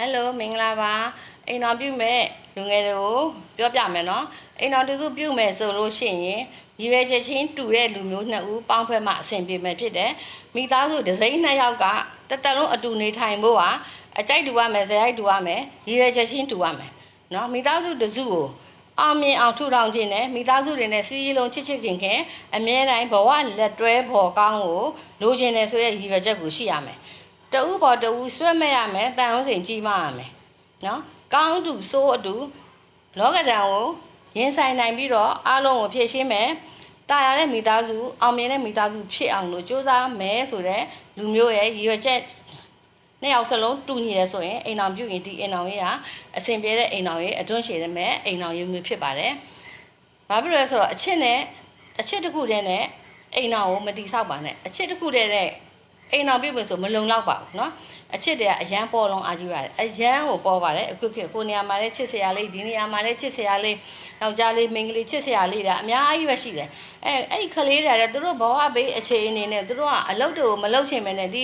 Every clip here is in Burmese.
ဟယ်လိုမင်္ဂလာပါအိမ်တော်ပြုမဲ့လူငယ်တွေကိုပြောပြမယ်နော်အိမ်တော်တူတူပြုမယ်ဆိုလို့ရှိရင်ရည်ရွယ်ချက်ချင်းတူတဲ့လူမျိုးနှစ်ဦးပေါင်းဖက်မှအဆင်ပြေမယ်ဖြစ်တယ်မိသားစုဒစိမ့်နှစ်ယောက်ကတက်တက်လုံးအတူနေထိုင်ဖို့ဟာအကြိုက်တူရမယ်ဇယိုက်တူရမယ်ရည်ရွယ်ချက်ချင်းတူရမယ်နော်မိသားစုတစုကိုအောင်မြင်အောင်ထူထောင်ခြင်းနဲ့မိသားစုတွေနဲ့စီးရီလုံးချစ်ချစ်ခင်ခင်အမြဲတမ်းဘဝလက်တွဲဖော်ကောင်းကိုလိုချင်တယ်ဆိုတဲ့ရည်ရွယ်ချက်ကိုရှိရမယ် တဦးပေါ်တဦးဆွဲမဲ့ရမယ်တန်အောင်စင်ကြီးမရမယ်နော်ကောင်းတူစိုးအတူလောကဒဏ်ကိုရင်ဆိုင်နိုင်ပြီးတော့အားလုံးကိုဖြည့်ရှင်းမယ်တာယာတဲ့မိသားစုအောင်မြင်တဲ့မိသားစုဖြစ်အောင်လို့စ조사မယ်ဆိုတဲ့လူမျိုးရဲ့ရည်ရွယ်ချက်နှစ်ယောက်စလုံးတူညီတယ်ဆိုရင်အိမ်အောင်ပြုရင်ဒီအိမ်အောင်ရေးဟာအဆင်ပြေတဲ့အိမ်အောင်ရေးအတွန်းရှည်တဲ့မဲ့အိမ်အောင်ရေးမျိုးဖြစ်ပါတယ်။ဘာဖြစ်လို့လဲဆိုတော့အချစ်နဲ့အချစ်တစ်ခုတည်းနဲ့အိမ်အောင်ကိုမတိဆောက်ပါနဲ့အချစ်တစ်ခုတည်းနဲ့ အိမ်တော်ပြုတ်ပြီဆိုမလုံလောက်ပါဘူးเนาะအချစ်တည်းကအရန်ပေါ်လုံးအားကြီးပါတယ်အရန်ကိုပေါ်ပါတယ်အခုခေတ်ကိုနေရာမှာလည်းချစ်စရာလေးဒီနေရာမှာလည်းချစ်စရာလေးယောက်ျားလေးမိန်းကလေးချစ်စရာလေးဒါအများကြီးပဲရှိတယ်အဲအဲ့ဒီကလေးတွေကလည်းသူတို့ဘဝဘေးအခြေအနေနဲ့သူတို့ကအလုပ်တွေကိုမလုပ်ချင်ပဲနဲ့ဒီ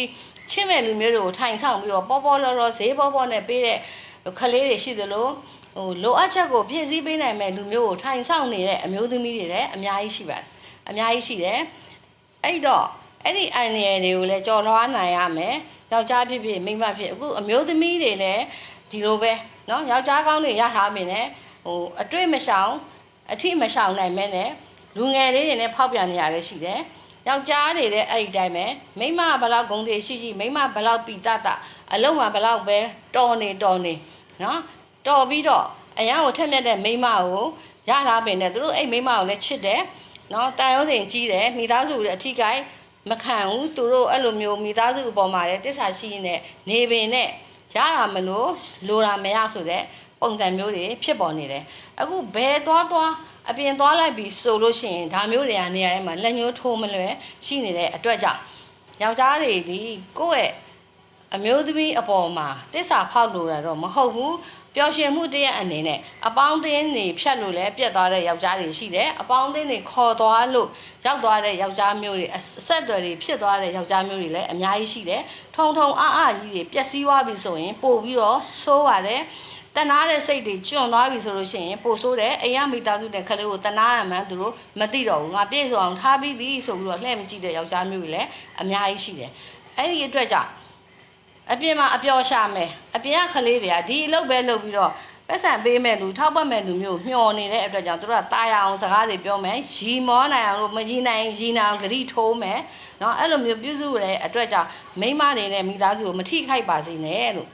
ချစ်မဲ့လူမျိုးတွေကိုထိုင်ဆောင်ပြီးတော့ပေါ်ပေါ်လော်လော်ဈေးပေါ်ပေါ်နဲ့ပေးတဲ့ကလေးတွေရှိသလိုဟိုလိုအပ်ချက်ကိုဖြည့်ဆည်းပေးနိုင်မဲ့လူမျိုးကိုထိုင်ဆောင်နေတဲ့အမျိုးသမီးတွေလည်းအများကြီးရှိပါတယ်အများကြီးရှိတယ်အဲ့တော့ အဲ့ဒီအန်ရယ်တွေကိုလည်းကြော်လွှားနိုင်ရမယ်ယောက်ျားဖြစ်ဖြစ်မိန်းမဖြစ်အခုအမျိုးသမီးတွေလည်းဒီလိုပဲเนาะယောက်ျားကောင်းတွေရထားမင်းနဲ့ဟိုအတွေ့မရှောင်အထိမရှောင်နိုင်မဲနဲ့လူငယ်လေးတွေနဲ့ဖောက်ပြန်နေရတယ်ရှိတယ်ယောက်ျားတွေလည်းအဲ့ဒီတိုင်းပဲမိန်းမကဘလောက်ဂုံတွေရှိရှိမိန်းမဘလောက်ပီတတအလုံးမှာဘလောက်ပဲတော်နေတော်နေเนาะတော်ပြီးတော့အရန်ကိုထက်မြက်တဲ့မိန်းမကိုရထားပင်နဲ့သူတို့အဲ့မိန်းမကိုလည်းချစ်တယ်เนาะတန်ရုံးစင်ကြီးတယ်မိသားစုတွေအထီးကိုင်း မခံဘူးသူတို့အဲ့လိုမျိုးမိသားစုအပေါ်မှာလည်းတစ္ဆာရှိနေနေပင်နဲ့ရတာမလို့လိုတာမရဆိုတဲ့ပုံစံမျိုးတွေဖြစ်ပေါ်နေတယ်အခုဘယ်သွားသွားအပြင်သွားလိုက်ပြီးဆိုလို့ရှိရင်ဒါမျိုးတွေကနေရာထဲမှာလက်ညှိုးထိုးမလွယ်ရှိနေတဲ့အတွက်ကြောင့်ယောက်ျားတွေဒီကိုယ့်ရဲ့ အမျိုးသမီးအပေါ်မှာတစ္ဆာဖောက်လို့ရတော့မဟုတ်ဘူးပျော်ရွှင်မှုတရက်အနေနဲ့အပေါင်းအသင်းတွေဖြတ်လို့လဲပြတ်သွားတဲ့ယောက်ျားတွေရှိတယ်အပေါင်းအသင်းတွေခေါ်သွားလို့ရောက်သွားတဲ့ယောက်ျားမျိုးတွေအဆက်အသွယ်တွေဖြစ်သွားတဲ့ယောက်ျားမျိုးတွေလည်းအများကြီးရှိတယ်ထုံထုံအားအားကြီးတွေပျက်စီးသွားပြီဆိုရင်ပို့ပြီးတော့ဆိုးပါတယ်တနာတဲ့စိတ်တွေကျွံသွားပြီဆိုလို့ရှိရင်ပို့ဆိုးတယ်အိမ်ရမိသားစုတဲ့ခလေးကိုတနာရမှန်းသူတို့မသိတော့ဘူးငါပြည့်စုံအောင်ထားပြီးပြီဆိုပြီးတော့လှည့်မကြည့်တဲ့ယောက်ျားမျိုးတွေလည်းအများကြီးရှိတယ်အဲ့ဒီအတွက်ကြောင့် အပြင်မှာအပျော်ရှာမယ်အပြင်ကကလေးတွေကဒီအလုပ်ပဲလုပ်ပြီးတော့ပတ်စံပေးမဲ့လူထောက်ပတ်မဲ့လူမျိုးမျှော်နေတဲ့အတွက်ကြောင့်သူတို့ကตายအောင်စကားတွေပြောမယ်ရီမောနိုင်အောင်လို့မရီနိုင်ရီနိုင်အောင်ဂရိထိုးမယ်เนาะအဲ့လိုမျိုးပြုစုရတဲ့အတွက်ကြောင့်မိန်းမတွေနဲ့မိသားစုကိုမထိခိုက်ပါစေနဲ့လို့